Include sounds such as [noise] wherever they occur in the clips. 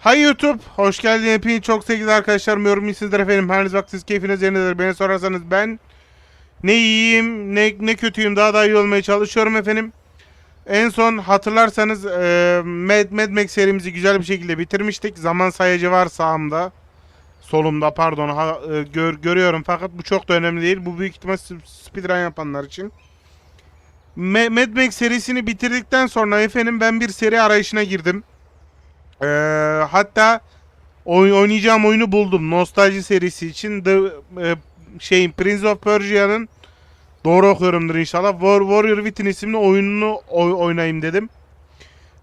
Hay YouTube, hoş geldin hepiniz çok sevgili arkadaşlarım, yorum iyisizdir efendim. Her vaktiniz keyfiniz yerindedir. Beni sorarsanız ben ne iyiyim, ne, ne kötüyüm, daha da iyi olmaya çalışıyorum efendim. En son hatırlarsanız e, Mad, Mad Max serimizi güzel bir şekilde bitirmiştik. Zaman sayacı var sağımda. Solumda pardon ha, e, gör, görüyorum fakat bu çok da önemli değil. Bu büyük ihtimal sp- speedrun yapanlar için. Ma- Mad Max serisini bitirdikten sonra efendim ben bir seri arayışına girdim. Ee, hatta oy- oynayacağım oyunu buldum. Nostalji serisi için The e, şeyin Prince of Persia'nın doğru okuyorumdur inşallah. War, Warrior Within isimli oyununu oy- oynayayım dedim.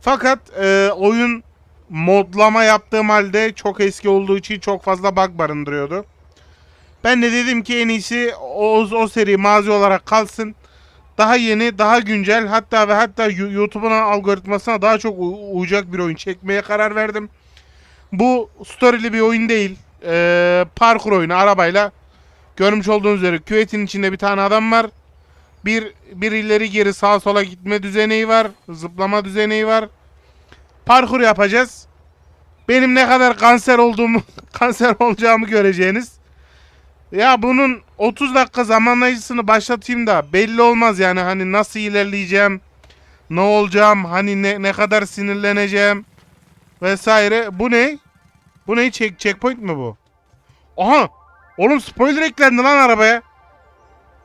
Fakat e, oyun modlama yaptığım halde çok eski olduğu için çok fazla bug barındırıyordu. Ben de dedim ki en iyisi o, o seri mazi olarak kalsın. Daha yeni, daha güncel hatta ve hatta YouTube'un algoritmasına daha çok uyacak bir oyun çekmeye karar verdim. Bu story'li bir oyun değil. Ee, parkur oyunu arabayla. Görmüş olduğunuz üzere küvetin içinde bir tane adam var. Bir, bir ileri geri sağa sola gitme düzeneği var. Zıplama düzeneği var. Parkur yapacağız. Benim ne kadar kanser olduğumu, [laughs] kanser olacağımı göreceğiniz. Ya bunun 30 dakika zamanlayıcısını başlatayım da belli olmaz yani hani nasıl ilerleyeceğim, ne olacağım, hani ne, ne kadar sinirleneceğim vesaire. Bu ne? Bu ne? Check, checkpoint mi bu? Aha! Oğlum spoiler eklendi lan arabaya.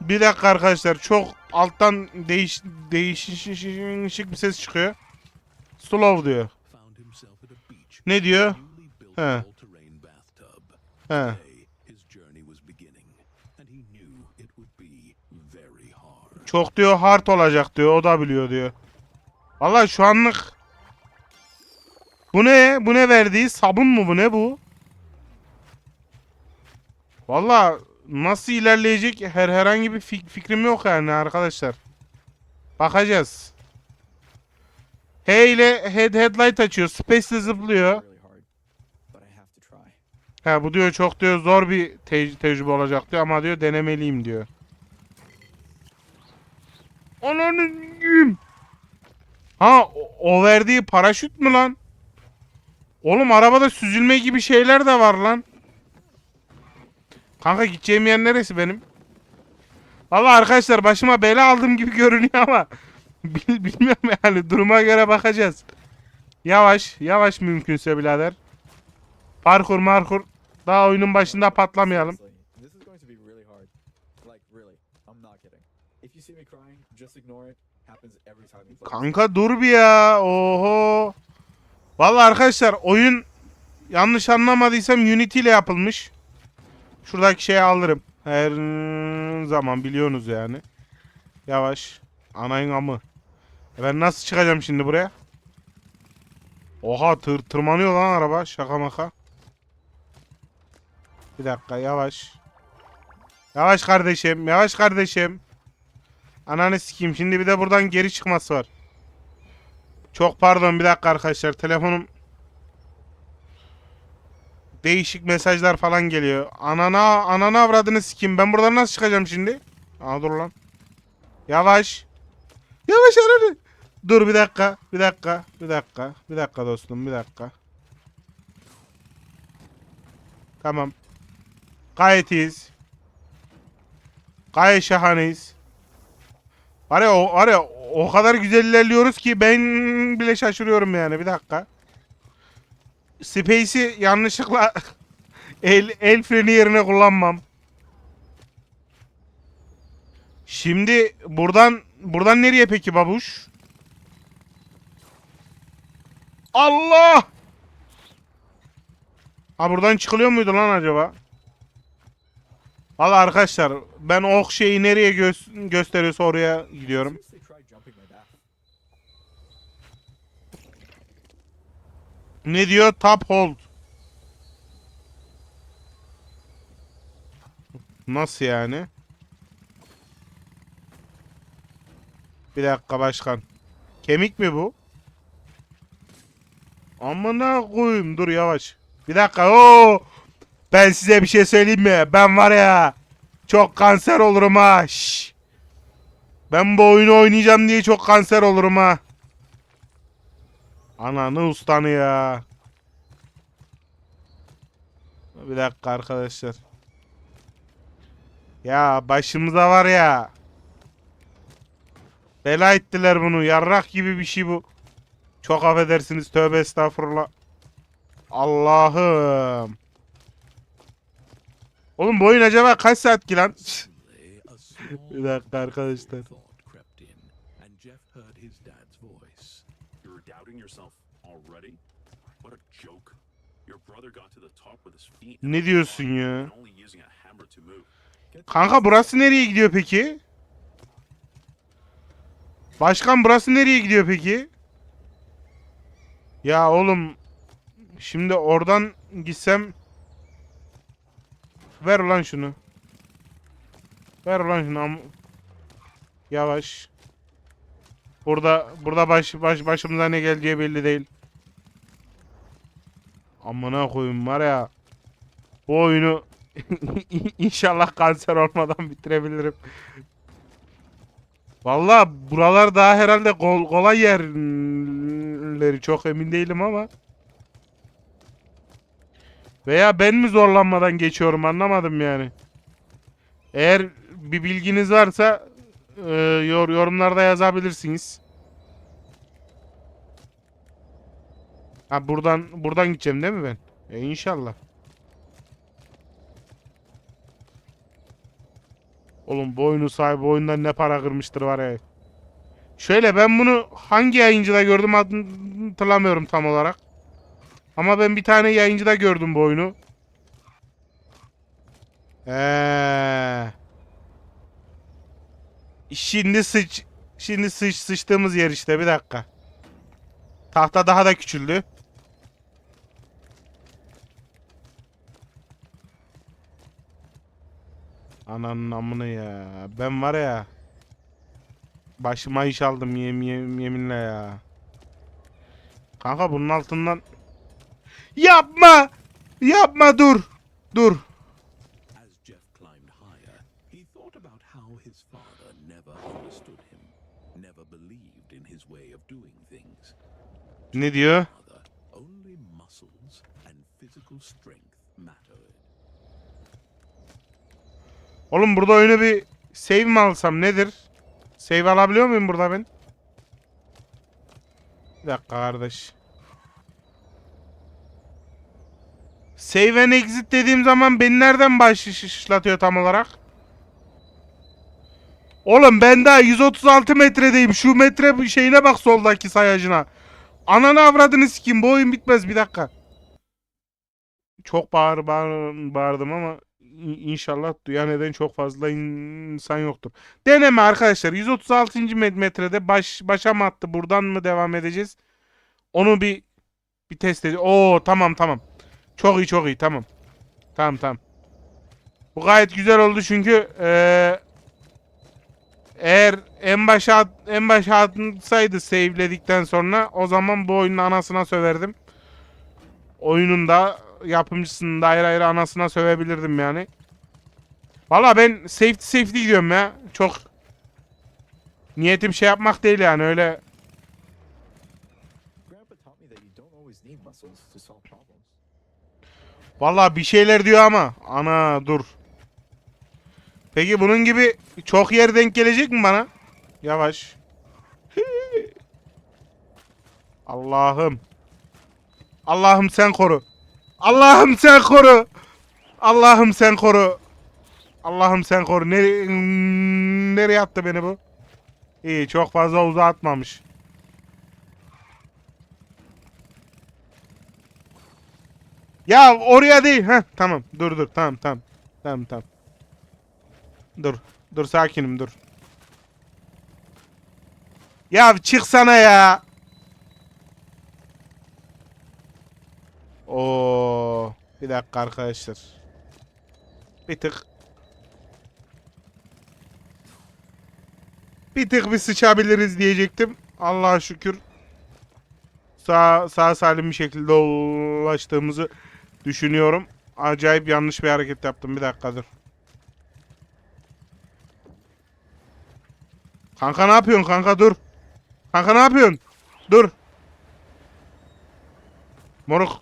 Bir dakika arkadaşlar çok alttan değiş değişik bir ses çıkıyor. Slow diyor. Ne diyor? He. He. Çok diyor hard olacak diyor. O da biliyor diyor. Vallahi şu anlık bu ne? Bu ne verdiği? Sabun mu bu ne bu? Vallahi nasıl ilerleyecek her herhangi bir fik- fikrim yok yani arkadaşlar. Bakacağız. H ile head headlight açıyor. Space ile zıplıyor. Ha bu diyor çok diyor zor bir te- tecrübe olacak diyor ama diyor denemeliyim diyor. Ananı yiyeyim. Ha o, o verdiği paraşüt mü lan? Oğlum arabada süzülme gibi şeyler de var lan. Kanka gideceğim yer neresi benim? Vallahi arkadaşlar başıma bela aldığım gibi [laughs] görünüyor ama bil- bilmiyorum yani duruma göre bakacağız. Yavaş, yavaş mümkünse birader. Parkur markur. Daha oyunun başında patlamayalım. Kanka dur bir ya. Oho. Vallahi arkadaşlar oyun yanlış anlamadıysam Unity ile yapılmış. Şuradaki şeyi alırım. Her zaman biliyorsunuz yani. Yavaş. Anayın amı. E Ben nasıl çıkacağım şimdi buraya? Oha tır tırmanıyor lan araba. Şaka maka. Bir dakika yavaş. Yavaş kardeşim. Yavaş kardeşim. Ananı sikeyim. Şimdi bir de buradan geri çıkması var. Çok pardon bir dakika arkadaşlar. Telefonum değişik mesajlar falan geliyor. Anana anana avradını sikeyim. Ben buradan nasıl çıkacağım şimdi? Aa dur lan. Yavaş. Yavaş ananı. Dur bir dakika. Bir dakika. Bir dakika. Bir dakika dostum. Bir dakika. Tamam. Gayet iyiyiz. Gayet şahaneyiz. Var ya, o, var ya o kadar güzel ilerliyoruz ki ben bile şaşırıyorum yani. Bir dakika. Space'i yanlışlıkla [laughs] el, el freni yerine kullanmam. Şimdi buradan buradan nereye peki babuş? Allah! Ha buradan çıkılıyor muydu lan acaba? Valla arkadaşlar ben ok şeyi nereye gö- gösteriyorsa oraya gidiyorum. Ne diyor? Top hold. Nasıl yani? Bir dakika başkan. Kemik mi bu? Amına koyayım. Dur yavaş. Bir dakika. Oo! Ben size bir şey söyleyeyim mi? Ben var ya çok kanser olurum ha. Şşş. Ben bu oyunu oynayacağım diye çok kanser olurum ha. Ananı ustanı ya. Bir dakika arkadaşlar. Ya başımıza var ya. Bela ettiler bunu. Yarrak gibi bir şey bu. Çok affedersiniz. Tövbe estağfurullah. Allah'ım. Oğlum bu oyun acaba kaç saat ki lan? Bir dakika arkadaşlar. Ne diyorsun ya? Kanka burası nereye gidiyor peki? Başkan burası nereye gidiyor peki? Ya oğlum şimdi oradan gitsem ver ulan şunu. Ver ulan şunu. Yavaş. Burada burada baş, baş başımıza ne geleceği belli değil. Amına koyayım var ya. Bu oyunu [laughs] İnşallah kanser olmadan bitirebilirim. Valla buralar daha herhalde kol, kolay yerleri çok emin değilim ama. Veya ben mi zorlanmadan geçiyorum anlamadım yani. Eğer bir bilginiz varsa e, yor, yorumlarda yazabilirsiniz. Ha buradan buradan gideceğim değil mi ben? E inşallah. Oğlum bu oyunu sahibi oyundan ne para kırmıştır var ya. Şöyle ben bunu hangi yayıncıda gördüm hatırlamıyorum tam olarak. Ama ben bir tane yayıncıda gördüm bu oyunu. Eee. Şimdi sıç şimdi sıç sıçtığımız yer işte bir dakika. Tahta daha da küçüldü. Ananın amını ya. Ben var ya. Başıma iş aldım yem, yem, yeminle ya. Kanka bunun altından. Yapma! Yapma dur! Dur. Ne diyor? Oğlum burada oyunu bir save mi alsam nedir? Save alabiliyor muyum burada ben? Bir dakika kardeş. Save and exit dediğim zaman beni nereden başlatıyor tam olarak? Oğlum ben daha 136 metredeyim. Şu metre şeyine bak soldaki sayacına. Ananı avradını sikeyim. Bu oyun bitmez bir dakika. Çok bağır, bağır bağırdım ama İnşallah duyan eden çok fazla insan yoktur. Deneme arkadaşlar. 136. met- metrede baş başa mı attı? Buradan mı devam edeceğiz? Onu bir bir test edeceğiz. Oo tamam tamam. Çok iyi çok iyi tamam. Tamam tamam. Bu gayet güzel oldu çünkü eee, eğer en başa en başa atsaydı save'ledikten sonra o zaman bu oyunun anasına söverdim. Oyunun da yapımcısının da ayrı ayrı anasına sövebilirdim yani. Valla ben safety safety gidiyorum ya. Çok niyetim şey yapmak değil yani öyle. Valla bir şeyler diyor ama. Ana dur. Peki bunun gibi çok yer denk gelecek mi bana? Yavaş. [laughs] Allah'ım. Allah'ım sen koru. Allah'ım sen koru. Allah'ım sen koru. Allah'ım sen koru. Nereye, nereye attı beni bu? İyi çok fazla uzağa Ya oraya değil. Heh tamam. Dur dur. Tamam tamam. Tamam tamam. Dur. Dur sakinim dur. Ya çıksana ya. Oo. Bir dakika arkadaşlar. Bir tık. Bir tık bir sıçabiliriz diyecektim. Allah'a şükür. Sağ, sağ salim bir şekilde ulaştığımızı düşünüyorum. Acayip yanlış bir hareket yaptım. Bir dakika dur. Kanka ne yapıyorsun kanka dur. Kanka ne yapıyorsun? Dur. Moruk.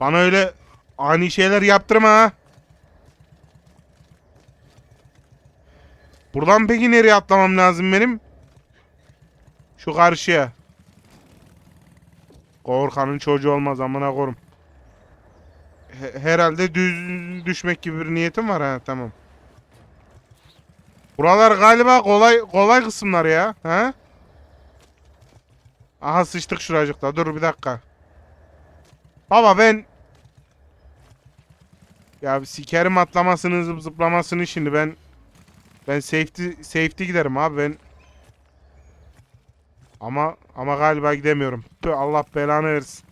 Bana öyle ani şeyler yaptırma ha. Buradan peki nereye atlamam lazım benim? Şu karşıya. Korkanın çocuğu olmaz amına korum. He- herhalde düz düşmek gibi bir niyetim var ha tamam. Buralar galiba kolay kolay kısımlar ya. Ha? Aha sıçtık şuracıkta. Dur bir dakika. Baba ben ya sikerim atlamasını zıp zıplamasını şimdi ben ben safety safety giderim abi ben ama ama galiba gidemiyorum. Allah belanı versin.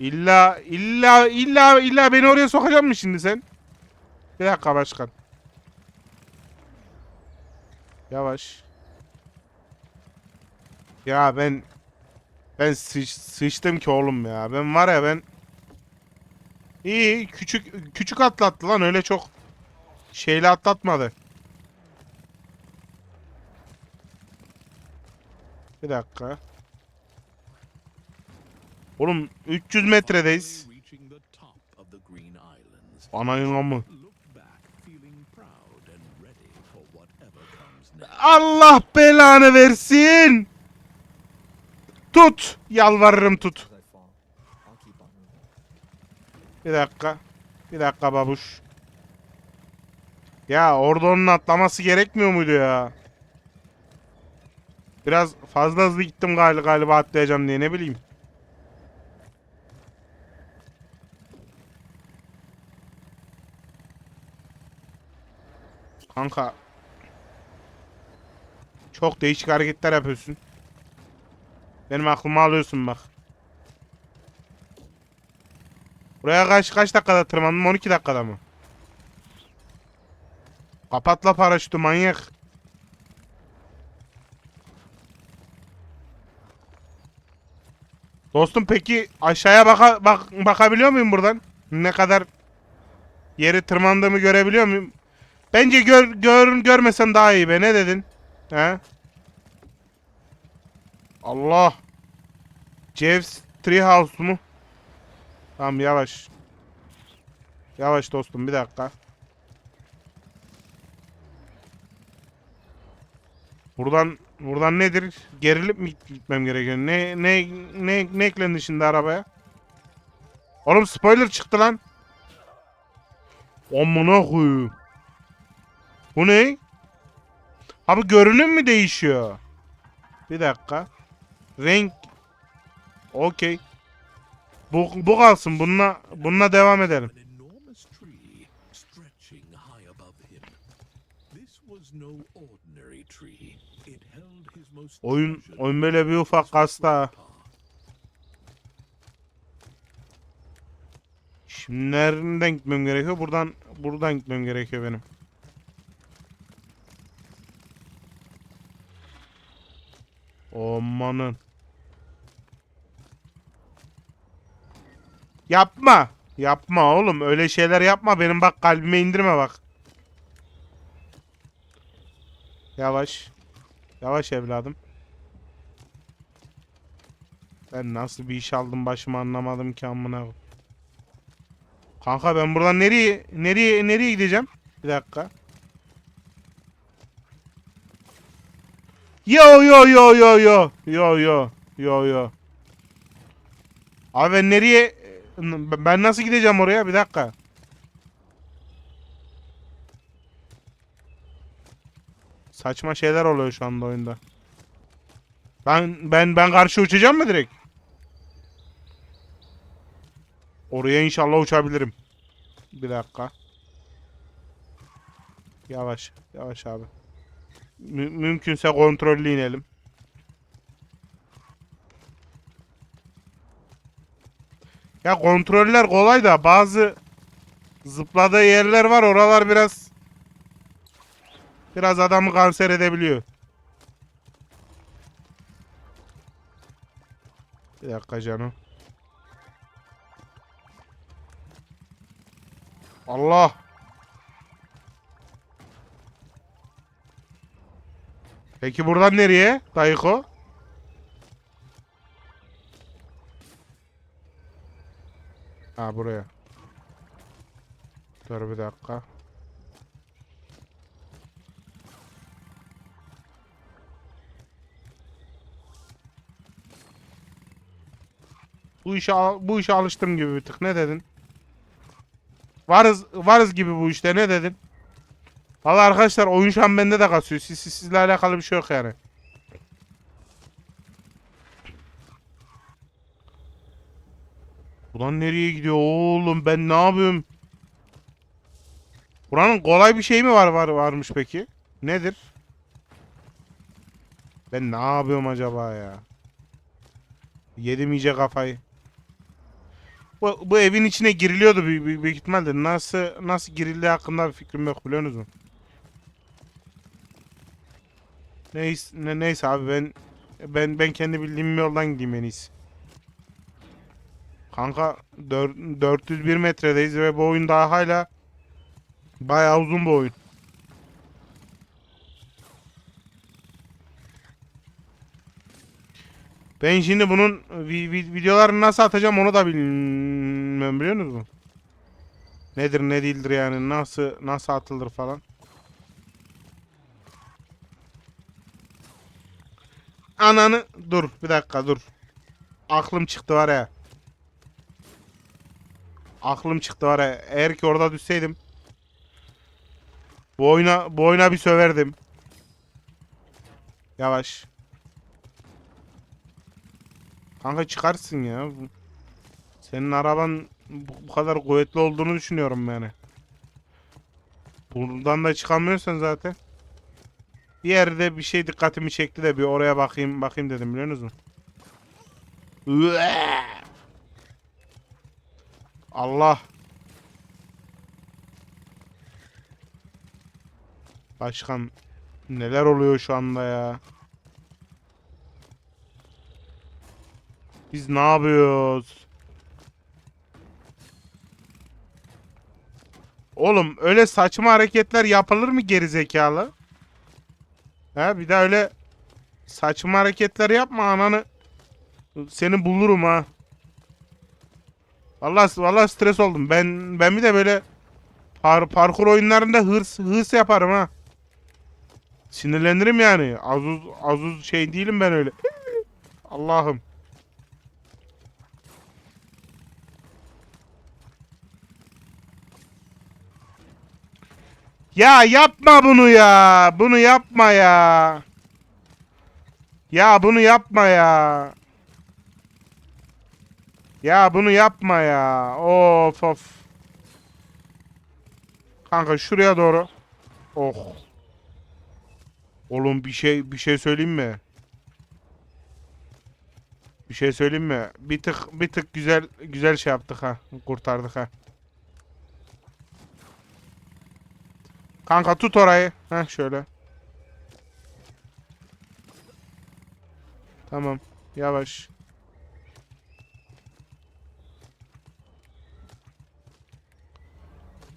İlla illa illa illa beni oraya sokacak mı şimdi sen? Bir dakika başkan. Yavaş. Ya ben ben sıç, sıçtım ki oğlum ya. Ben var ya ben İyi küçük küçük atlattı lan öyle çok şeyle atlatmadı. Bir dakika. Oğlum 300 metredeyiz. Anayın amı. Allah belanı versin. Tut. Yalvarırım tut. Bir dakika. Bir dakika babuş. Ya orada onun atlaması gerekmiyor muydu ya? Biraz fazla hızlı gittim galiba, galiba atlayacağım diye ne bileyim. Kanka. Çok değişik hareketler yapıyorsun. Benim aklımı alıyorsun bak. Buraya kaç kaç dakikada tırmandım? 12 dakikada mı? Kapat la paraşütü manyak. Dostum peki aşağıya baka, bak, bakabiliyor muyum buradan? Ne kadar yeri tırmandığımı görebiliyor muyum? Bence gör, gör görmesen daha iyi be. Ne dedin? He? Allah. Jeff's Treehouse mu? Tamam yavaş. Yavaş dostum bir dakika. Buradan buradan nedir? Gerilip mi gitmem gerekiyor? Ne ne ne ne eklendi şimdi arabaya? Oğlum spoiler çıktı lan. Amına koyayım. Bu ne? Abi görünüm mü değişiyor? Bir dakika. Renk. Okey. Bu, bu kalsın. Bununla, bununla devam edelim. Oyun, oyun böyle bir ufak kasta. Şimdi nereden gitmem gerekiyor? Buradan, buradan gitmem gerekiyor benim. Amanın. Yapma. Yapma oğlum. Öyle şeyler yapma. Benim bak kalbime indirme bak. Yavaş. Yavaş evladım. Ben nasıl bir iş aldım başıma anlamadım ki amına. Kanka ben buradan nereye nereye nereye gideceğim? Bir dakika. Yo yo yo yo yo. Yo yo. Yo yo. Abi ben nereye... Ben nasıl gideceğim oraya? Bir dakika. Saçma şeyler oluyor şu anda oyunda. Ben ben ben karşı uçacağım mı direkt? Oraya inşallah uçabilirim. Bir dakika. Yavaş, yavaş abi. Mü- mümkünse kontrollü inelim. Ya kontroller kolay da bazı zıpladığı yerler var. Oralar biraz biraz adamı kanser edebiliyor. Bir dakika canım. Allah. Peki buradan nereye? Dayıko? Ha buraya. Dur bir dakika. Bu işe bu işe alıştım gibi bir tık. Ne dedin? Varız varız gibi bu işte. Ne dedin? Valla arkadaşlar oyun şu an bende de kasıyor. Siz, siz- sizle alakalı bir şey yok yani. Ulan nereye gidiyor oğlum ben ne yapıyorum? Buranın kolay bir şey mi var var varmış peki? Nedir? Ben ne yapıyorum acaba ya? Yedim iyice kafayı. Bu, bu evin içine giriliyordu büyük, büyük, ihtimalle. Nasıl nasıl girildiği hakkında bir fikrim yok biliyor musunuz? Neyse, ne, neyse abi ben ben ben kendi bildiğim yoldan gideyim en iyisi. Kanka dör- 401 metredeyiz ve bu oyun daha hala bayağı uzun bir oyun. Ben şimdi bunun vi- vi- videolarını nasıl atacağım onu da bilmiyorum biliyor musunuz? Nedir ne değildir yani nasıl nasıl atılır falan. Ananı dur bir dakika dur. Aklım çıktı var ya. Aklım çıktı var ya. Eğer ki orada düşseydim. Bu oyuna, bu oyuna bir söverdim. Yavaş. Kanka çıkarsın ya. Senin araban bu kadar kuvvetli olduğunu düşünüyorum yani. Buradan da çıkamıyorsan zaten. Bir yerde bir şey dikkatimi çekti de bir oraya bakayım bakayım dedim biliyor musun? Allah. Başkan neler oluyor şu anda ya? Biz ne yapıyoruz? Oğlum öyle saçma hareketler yapılır mı geri Ha bir daha öyle saçma hareketler yapma ananı. Seni bulurum ha. Vallahi vallahi stres oldum. Ben ben bir de böyle par parkur oyunlarında hırs hırs yaparım ha. Sinirlenirim yani. Azuz azuz şey değilim ben öyle. Allah'ım. Ya yapma bunu ya. Bunu yapma ya. Ya bunu yapma ya. Ya bunu yapma ya. Of of. Kanka şuraya doğru. Oh. Oğlum bir şey bir şey söyleyeyim mi? Bir şey söyleyeyim mi? Bir tık bir tık güzel güzel şey yaptık ha. Kurtardık ha. Kanka tut orayı. Heh şöyle. Tamam. Yavaş.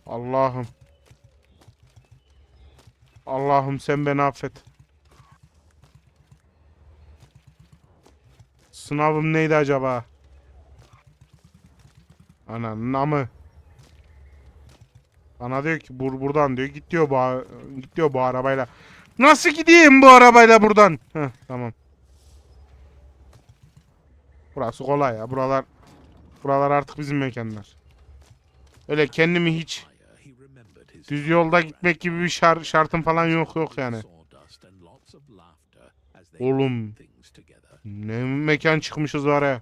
Allah'ım. Allah'ım sen beni affet. Sınavım neydi acaba? Ananın amı. Bana diyor ki bur buradan diyor git diyor bu git diyor bu arabayla. Nasıl gideyim bu arabayla buradan? Heh, tamam. Burası kolay ya. Buralar buralar artık bizim mekanlar. Öyle kendimi hiç düz yolda gitmek gibi bir şar şartım falan yok yok yani. Oğlum ne mekan çıkmışız var ya.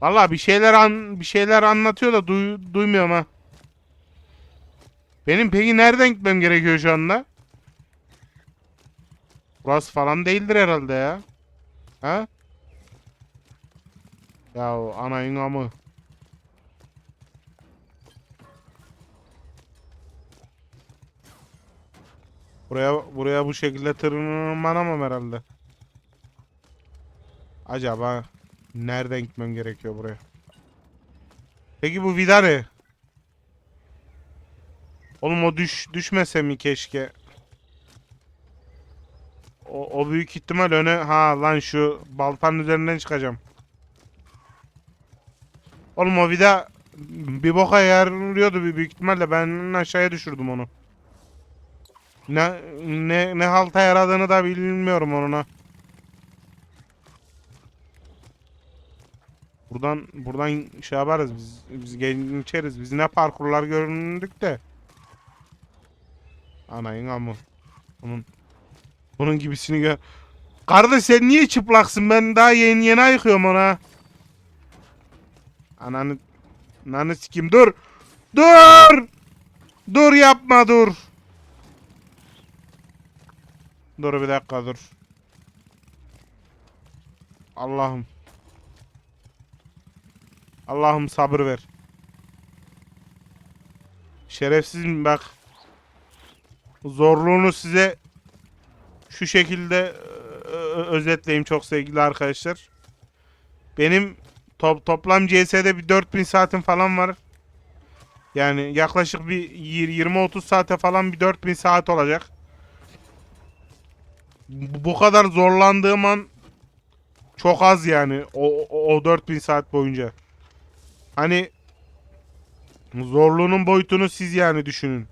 Valla bir şeyler an bir şeyler anlatıyor da duy- duymuyorum ha. Benim peki nereden gitmem gerekiyor şu anda? Burası falan değildir herhalde ya. Ha? Ya anayın amı. Buraya buraya bu şekilde tırmanamam herhalde. Acaba nereden gitmem gerekiyor buraya? Peki bu vida ne? Oğlum o düş düşmese mi keşke? O, o büyük ihtimal öne ha lan şu baltanın üzerinden çıkacağım. Oğlum o vida bir boka yarıyordu bir büyük ihtimalle ben aşağıya düşürdüm onu. Ne ne ne halta yaradığını da bilmiyorum onuna. Buradan buradan şey yaparız biz biz geçeriz. Biz ne parkurlar göründük de. Anayın amı. Bunun bunun gibisini gör. Kardeş sen niye çıplaksın? Ben daha yeni yeni ayıkıyorum ona. Ananı Ananı sikim dur. Dur. Dur yapma dur. Dur bir dakika dur. Allah'ım. Allah'ım sabır ver. Şerefsizim bak. Zorluğunu size şu şekilde ö- ö- özetleyeyim çok sevgili arkadaşlar. Benim top, toplam CS'de bir 4000 saatim falan var. Yani yaklaşık bir yir- 20-30 saate falan bir 4000 saat olacak. Bu kadar zorlandığım an çok az yani o, o, o 4000 saat boyunca. Hani zorluğunun boyutunu siz yani düşünün.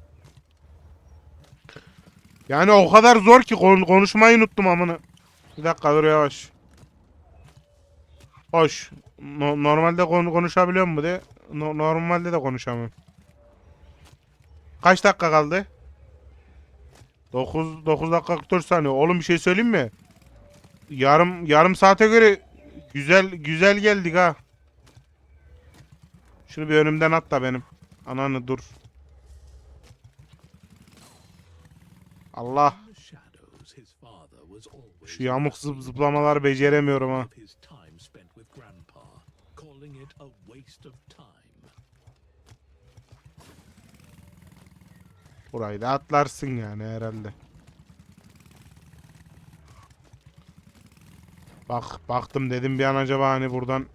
Yani o kadar zor ki kon- konuşmayı unuttum amına. Bir dakika dur yavaş. Hoş. No- normalde kon- konuşabiliyor mu de? No- normalde de konuşamıyorum. Kaç dakika kaldı? 9 9 dakika 44 saniye. Oğlum bir şey söyleyeyim mi? Yarım yarım saate göre güzel güzel geldik ha. Şunu bir önümden at da benim. Ananı dur. Allah. Şu yamuk zıp zıplamaları beceremiyorum ha. Burayı da atlarsın yani herhalde. Bak baktım dedim bir an acaba hani buradan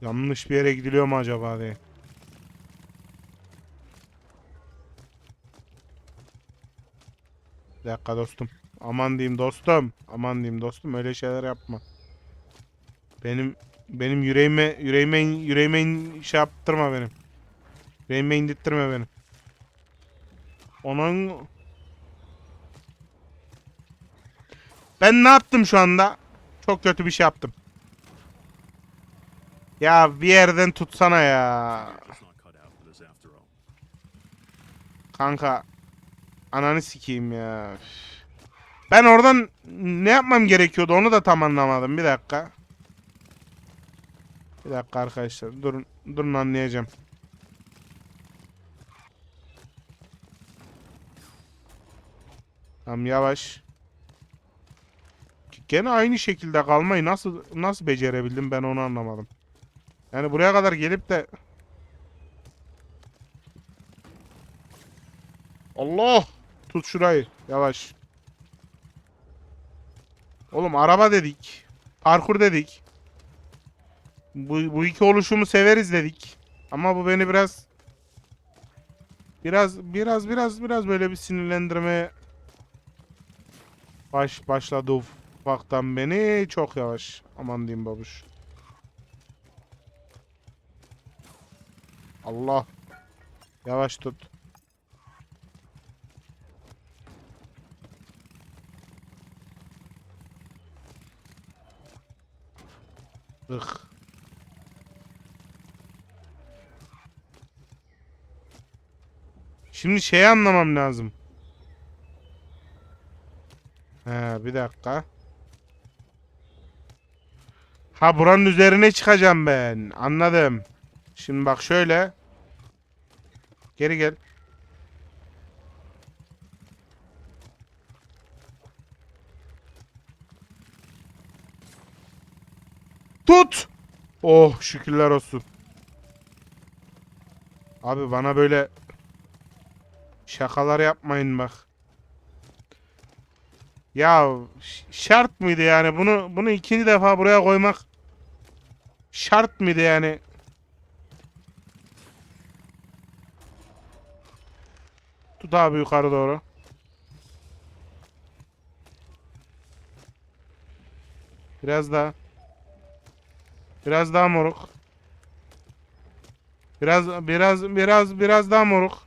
yanlış bir yere gidiliyor mu acaba diye. Bir dakika dostum. Aman diyeyim dostum. Aman diyeyim dostum öyle şeyler yapma. Benim benim yüreğime yüreğime yüreğime şey yaptırma benim. Yüreğime indirttirme benim. Onun Ben ne yaptım şu anda? Çok kötü bir şey yaptım. Ya bir yerden tutsana ya. Kanka. Ananı sikeyim ya. Ben oradan ne yapmam gerekiyordu onu da tam anlamadım. Bir dakika. Bir dakika arkadaşlar. Durun, durun anlayacağım. Tamam yavaş. Gene aynı şekilde kalmayı nasıl nasıl becerebildim ben onu anlamadım. Yani buraya kadar gelip de Allah! Tut şurayı. Yavaş. Oğlum araba dedik. Parkur dedik. Bu, bu iki oluşumu severiz dedik. Ama bu beni biraz biraz biraz biraz biraz böyle bir sinirlendirmeye baş başladı ufaktan beni çok yavaş. Aman diyeyim babuş. Allah. Yavaş tut. Ih. Şimdi şeyi anlamam lazım. He bir dakika. Ha buranın üzerine çıkacağım ben. Anladım. Şimdi bak şöyle. Geri gel. Tut. Oh şükürler olsun. Abi bana böyle şakalar yapmayın bak. Ya şart mıydı yani bunu bunu ikinci defa buraya koymak şart mıydı yani? Tut abi yukarı doğru. Biraz daha. Biraz daha moruk. Biraz biraz biraz biraz daha moruk.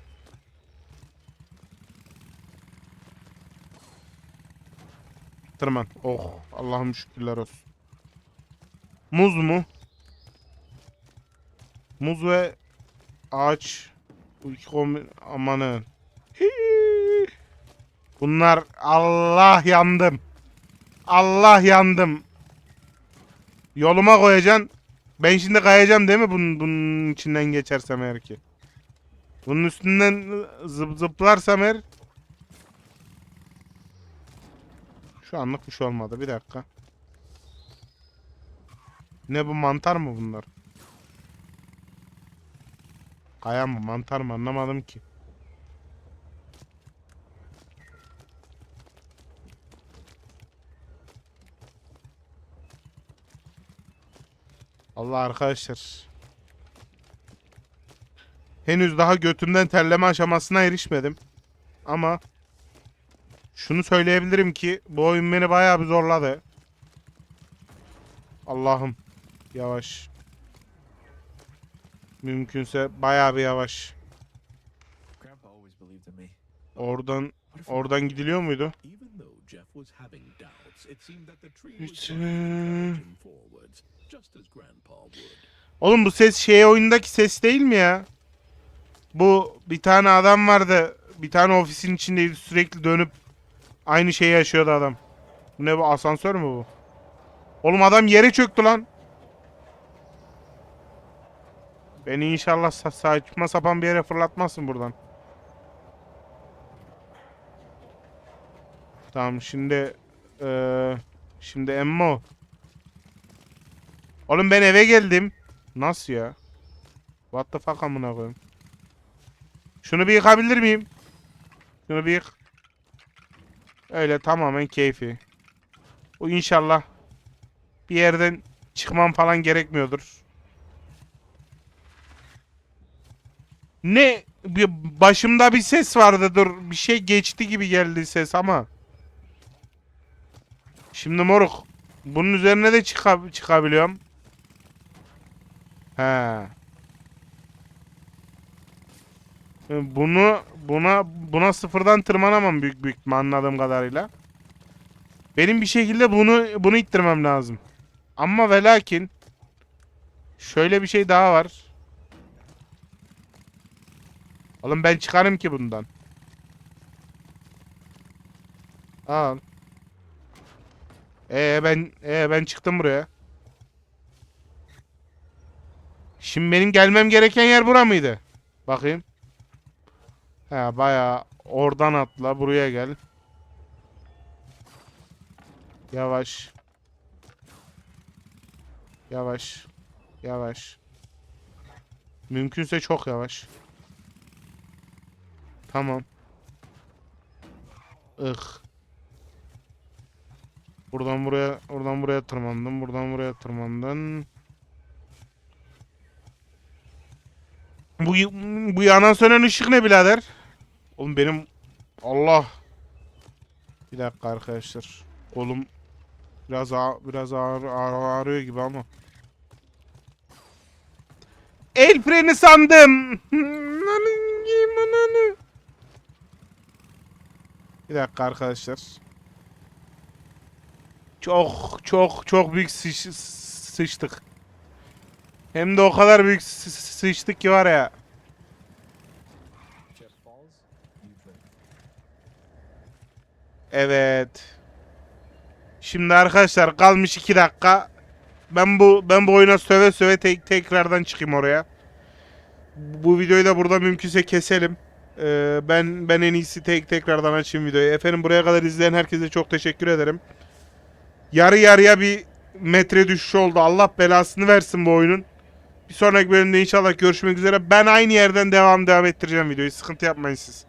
Tırman. Oh Allah'ım şükürler olsun. Muz mu? Muz ve ağaç. İki kombi... Amanın. Bunlar Allah yandım. Allah yandım. Yoluma koyacaksın. Ben şimdi kayacağım değil mi bunun, bunun içinden geçersem eğer ki? Bunun üstünden zıp zıplarsam eğer. Şu anlık bir şey olmadı. Bir dakika. Ne bu mantar mı bunlar? Kaya mı mantar mı anlamadım ki. Allah arkadaşlar. Henüz daha götümden terleme aşamasına erişmedim. Ama şunu söyleyebilirim ki bu oyun beni bayağı bir zorladı. Allah'ım. Yavaş. Mümkünse bayağı bir yavaş. Oradan oradan gidiliyor muydu? Oğlum bu ses şey oyundaki ses değil mi ya? Bu bir tane adam vardı. Bir tane ofisin içindeydi sürekli dönüp aynı şeyi yaşıyordu adam. Bu ne bu asansör mü bu? Oğlum adam yere çöktü lan. Beni inşallah sa- saçma sapan bir yere fırlatmazsın buradan. Tamam şimdi eee şimdi Emmo. Oğlum ben eve geldim. Nasıl ya? What the fuck amına koyayım. Şunu bir yıkabilir miyim? Şunu bir yık. Öyle tamamen keyfi. Bu inşallah bir yerden çıkmam falan gerekmiyordur. Ne? Başımda bir ses vardı dur. Bir şey geçti gibi geldi ses ama. Şimdi moruk. Bunun üzerine de çıka çıkabiliyorum. He. Bunu buna buna sıfırdan tırmanamam büyük büyük anladığım kadarıyla. Benim bir şekilde bunu bunu ittirmem lazım. Ama ve lakin şöyle bir şey daha var. Oğlum ben çıkarım ki bundan. Al. Ee ben ee ben çıktım buraya. Şimdi benim gelmem gereken yer bura mıydı? Bakayım. He bayağı oradan atla buraya gel. Yavaş. Yavaş. Yavaş. Mümkünse çok yavaş. Tamam. Ih. Buradan buraya, oradan buraya tırmandım. Buradan buraya tırmandım. Bu bu yanan sönen ışık ne birader? Oğlum benim Allah. Bir dakika arkadaşlar. Kolum biraz ağ biraz ağır, ağır- ağrıyor gibi ama. El freni sandım. Bir dakika arkadaşlar. Çok çok çok büyük sıç- sıçtık. Hem de o kadar büyük sı- sı- sıçtık ki var ya. Evet. Şimdi arkadaşlar kalmış 2 dakika. Ben bu ben bu oyuna söve söve tek, tekrardan çıkayım oraya. Bu videoyu da burada mümkünse keselim. Ee, ben ben en iyisi tek tekrardan açayım videoyu. Efendim buraya kadar izleyen herkese çok teşekkür ederim. Yarı yarıya bir metre düşüş oldu. Allah belasını versin bu oyunun. Bir sonraki bölümde inşallah görüşmek üzere. Ben aynı yerden devam devam ettireceğim videoyu. Sıkıntı yapmayın siz.